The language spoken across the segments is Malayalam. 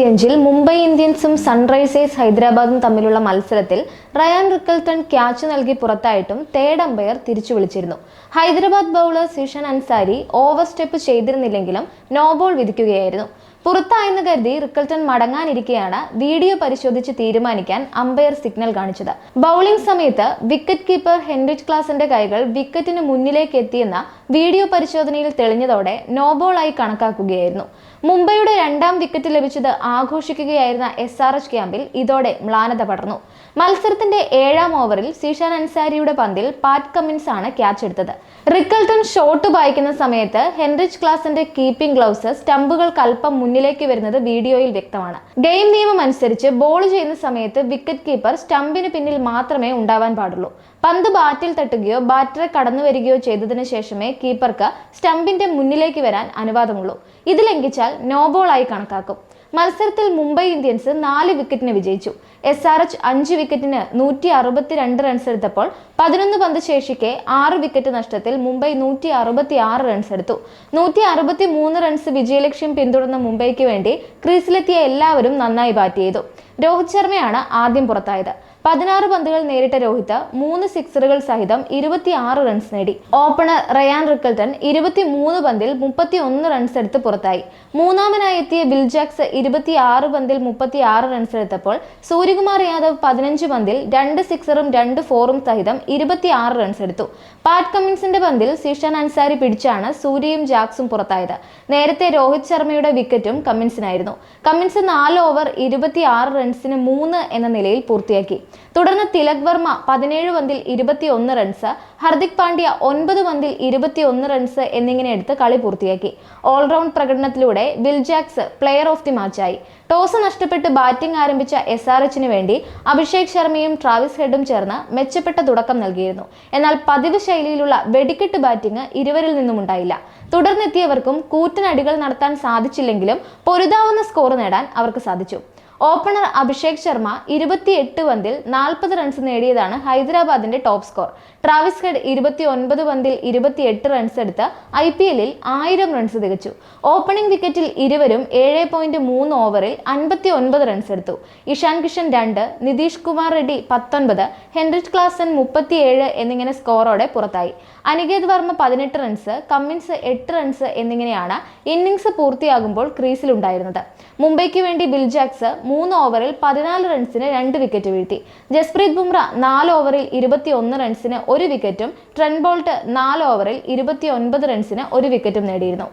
ഇരുപത്തിയഞ്ചിൽ മുംബൈ ഇന്ത്യൻസും സൺറൈസേഴ്സ് ഹൈദരാബാദും തമ്മിലുള്ള മത്സരത്തിൽ റയാൻ റിക്കൽട്ടൺ ക്യാച്ച് നൽകി പുറത്തായിട്ടും തേർഡ് അമ്പയർ തിരിച്ചു വിളിച്ചിരുന്നു. Hyderabad bowler Zeeshan Ansari over step ചെയ്തിരുന്നില്ലെങ്കിലും no ball വിധിക്കുകയായിരുന്നു. പുറത്തായെന്ന് കരുതി റിക്കൽട്ടൺ മടങ്ങാനിരിക്കെയാണ് വീഡിയോ പരിശോധിച്ച് തീരുമാനിക്കാൻ അമ്പയർ സിഗ്നൽ കാണിച്ചത്. ബൗളിംഗ് സമയത്ത് വിക്കറ്റ് കീപ്പർ ഹെൻറിച്ച് ക്ലാസിന്റെ കൈകൾ വിക്കറ്റിന് മുന്നിലേക്ക് എത്തിയെന്ന വീഡിയോ പരിശോധനയിൽ തെളിഞ്ഞതോടെ നോബോളായി കണക്കാക്കുകയായിരുന്നു. മുംബൈയുടെ രണ്ടാം വിക്കറ്റ് ലഭിച്ചത് ആഘോഷിക്കുകയായിരുന്ന എസ് ആർ എച്ച് ക്യാമ്പിൽ ഇതോടെ മ്ലാനത പടർന്നു. മത്സരത്തിന്റെ ഏഴാം ഓവറിൽ സീഷാൻ അൻസാരിയുടെ പന്തിൽ പാറ്റ് കമ്മിൻസ് ആണ് ക്യാച്ച് എടുത്തത്. റിക്കൽട്ടൺ ഷോട്ട് വായിക്കുന്ന സമയത്ത് ഹെൻറിച്ച് ക്ലാസിന്റെ കീപ്പിംഗ് ഗ്ലൗസ് സ്റ്റമ്പുകൾക്ക് അല്പം മുന്നിലേക്ക് വരുന്നത് വീഡിയോയിൽ വ്യക്തമാണ്. ഗെയിം നിയമം അനുസരിച്ച് ബോൾ ചെയ്യുന്ന സമയത്ത് വിക്കറ്റ് കീപ്പർ സ്റ്റമ്പിന് പിന്നിൽ മാത്രമേ ഉണ്ടാവാൻ പാടുള്ളൂ. പന്ത് ബാറ്റിൽ തട്ടുകയോ ബാറ്ററെ കടന്നു വരികയോ ചെയ്തതിനു ശേഷമേ കീപ്പർക്ക് സ്റ്റമ്പിന്റെ മുന്നിലേക്ക് വരാൻ അനുവാദമുള്ളൂ. ഇത് ലംഘിച്ചാൽ നോബോളായി കണക്കാക്കും. മത്സരത്തിൽ മുംബൈ ഇന്ത്യൻസ് നാല് വിക്കറ്റിന് വിജയിച്ചു. എസ് ആർ എച്ച് അഞ്ച് വിക്കറ്റിന് നൂറ്റി അറുപത്തിരണ്ട് റൺസ് എടുത്തപ്പോൾ പതിനൊന്ന് പന്ത് ശേഷിക്കെ ആറ് വിക്കറ്റ് നഷ്ടത്തിൽ മുംബൈ നൂറ്റി അറുപത്തി ആറ് റൺസ് എടുത്തു. നൂറ്റി അറുപത്തി മൂന്ന് റൺസ് വിജയലക്ഷ്യം പിന്തുടർന്ന മുംബൈക്ക് വേണ്ടി ക്രീസിലെത്തിയ എല്ലാവരും നന്നായി ബാറ്റ് ചെയ്തു. രോഹിത് ശർമ്മയാണ് ആദ്യം പുറത്തായത്. പതിനാറ് പന്തുകൾ നേരിട്ട രോഹിത് മൂന്ന് സിക്സറുകൾ സഹിതം ഇരുപത്തിയാറ് റൺസ് നേടി. ഓപ്പണർ റയാൻ റിക്കൽട്ടൺ ഇരുപത്തി മൂന്ന് പന്തിൽ മുപ്പത്തി ഒന്ന് റൺസ് എടുത്ത് പുറത്തായി. മൂന്നാമനായി എത്തിയ ബിൽ ജാക്സ് ഇരുപത്തിയാറ് പന്തിൽ മുപ്പത്തിയാറ് റൺസ് എടുത്തപ്പോൾ സൂര്യകുമാർ യാദവ് പതിനഞ്ച് പന്തിൽ രണ്ട് സിക്സറും രണ്ട് ഫോറും സഹിതം ഇരുപത്തിയാറ് റൺസ് എടുത്തു. പാറ്റ് കമ്മിൻസിന്റെ പന്തിൽ സിഷാൻ അൻസാരി പിടിച്ചാണ് സൂര്യയും ജാക്സും പുറത്തായത്. നേരത്തെ രോഹിത് ശർമ്മയുടെ വിക്കറ്റും കമ്മിൻസിനായിരുന്നു. കമ്മിൻസ് നാല് ഓവർ ഇരുപത്തിയാറ് റൺസിന് മൂന്ന് എന്ന നിലയിൽ പൂർത്തിയാക്കി. തുടർന്ന് തിലക് വർമ്മ പതിനേഴ് പന്തിൽ ഇരുപത്തിയൊന്ന് റൺസ് ഹർദിക് പാണ്ഡ്യ ഒൻപത് പന്തിൽ ഇരുപത്തിയൊന്ന് റൺസ് എന്നിങ്ങനെ എടുത്ത് കളി പൂർത്തിയാക്കി. ഓൾറൗണ്ട് പ്രകടനത്തിലൂടെ Will Jacks player of the മാച്ചായി toss നഷ്ടപ്പെട്ട് ബാറ്റിംഗ് ആരംഭിച്ച എസ് ആർ എച്ചിന് വേണ്ടി അഭിഷേക് ശർമ്മയും ട്രാവിസ് ഹെഡും ചേർന്ന് മെച്ചപ്പെട്ട തുടക്കം നൽകിയിരുന്നു. എന്നാൽ പതിവ് ശൈലിയിലുള്ള വെടിക്കെട്ട് ബാറ്റിംഗ് ഇരുവരിൽ നിന്നും ഉണ്ടായില്ല. തുടർന്നെത്തിയവർക്കും കൂറ്റനടികൾ നടത്താൻ സാധിച്ചില്ലെങ്കിലും പൊരുതാവുന്ന സ്കോർ നേടാൻ അവർക്ക് സാധിച്ചു. ഓപ്പണർ അഭിഷേക് ശർമ്മ ഇരുപത്തിയെട്ട് പന്തിൽ നാൽപ്പത് റൺസ് നേടിയതാണ് ഹൈദരാബാദിന്റെ ടോപ്പ് സ്കോർ ട്രാവിസ് ഹെഡ് ഇരുപത്തി ഒൻപത് പന്തിൽ ഇരുപത്തിയെട്ട് റൺസ് എടുത്ത് ഐ പി എല്ലിൽ ആയിരം റൺസ് തികച്ചു. ഓപ്പണിംഗ് വിക്കറ്റിൽ ഇരുവരും ഏഴ് പോയിന്റ് മൂന്ന് ഓവറിൽ അൻപത്തി ഒൻപത് റൺസ് എടുത്തു. ഇഷാൻ കിഷൻ രണ്ട് നിതീഷ് കുമാർ റെഡ്ഡി പത്തൊൻപത് ഹെൻറിച്ച് ക്ലാസൻ മുപ്പത്തിയേഴ് എന്നിങ്ങനെ സ്കോറോടെ പുറത്തായി. അനികേത് വർമ്മ പതിനെട്ട് റൺസ് കമ്മിൻസ് എട്ട് റൺസ് എന്നിങ്ങനെയാണ് ഇന്നിംഗ്സ് പൂർത്തിയാകുമ്പോൾ ക്രീസിലുണ്ടായിരുന്നത് മുംബൈക്ക് വേണ്ടി ബിൽ ജാക്സ് മൂന്ന് ഓവറിൽ പതിനാല് റൺസിന് രണ്ട് വിക്കറ്റ് വീഴ്ത്തി. ജസ്പ്രീത് ബുംറ നാല് ഓവറിൽ ഇരുപത്തി ഒന്ന് റൺസിന് ഒരു വിക്കറ്റും ട്രെൻ ബോൾട്ട് നാല് ഓവറിൽ ഇരുപത്തി ഒൻപത് റൺസിന് ഒരു വിക്കറ്റും നേടിയിരുന്നു.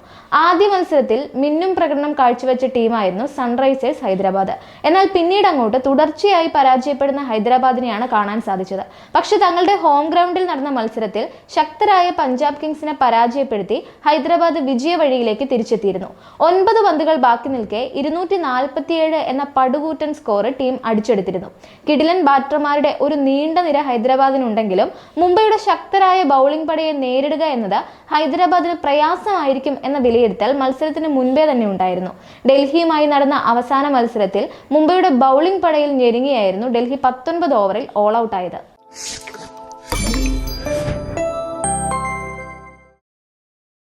ആദ്യ മത്സരത്തിൽ മിന്നും പ്രകടനം കാഴ്ചവെച്ച ടീമായിരുന്നു സൺറൈസേഴ്സ് ഹൈദരാബാദ്. എന്നാൽ പിന്നീട് അങ്ങോട്ട് തുടർച്ചയായി പരാജയപ്പെടുന്ന ഹൈദരാബാദിനെയാണ് കാണാൻ സാധിച്ചത്. പക്ഷേ തങ്ങളുടെ ഹോം ഗ്രൗണ്ടിൽ നടന്ന മത്സരത്തിൽ ശക്തരായ പഞ്ചാബ് കിങ്സിനെ പരാജയപ്പെടുത്തി ഹൈദരാബാദ് വിജയ വഴിയിലേക്ക് തിരിച്ചെത്തിയിരുന്നു. ഒൻപത് പന്തുകൾ ബാക്കി നിൽക്കെ ഇരുന്നൂറ്റി എന്ന പടുകൂറ്റൻ സ്കോർ ടീം അടിച്ചെടുത്തിരുന്നു. കിടിലൻ ബാറ്റർമാരുടെ ഒരു നീണ്ട നിര ഹൈദരാബാദിനുണ്ടെങ്കിലും മുംബൈയുടെ ശക്തരായ ബൗളിംഗ് പടയെ നേരിടുക എന്നത് ഹൈദരാബാദിന് പ്രയാസമായിരിക്കും എന്ന വിലയിരുത്തൽ മത്സരത്തിന് മുൻപേ തന്നെ ഉണ്ടായിരുന്നു. ഡൽഹിയുമായി നടന്ന അവസാന മത്സരത്തിൽ മുംബൈയുടെ ബൗളിംഗ് പടയിൽ ഞെരുങ്ങിയായിരുന്നു ഡൽഹി പത്തൊൻപത് ഓവറിൽ ഓൾ ഔട്ടായത്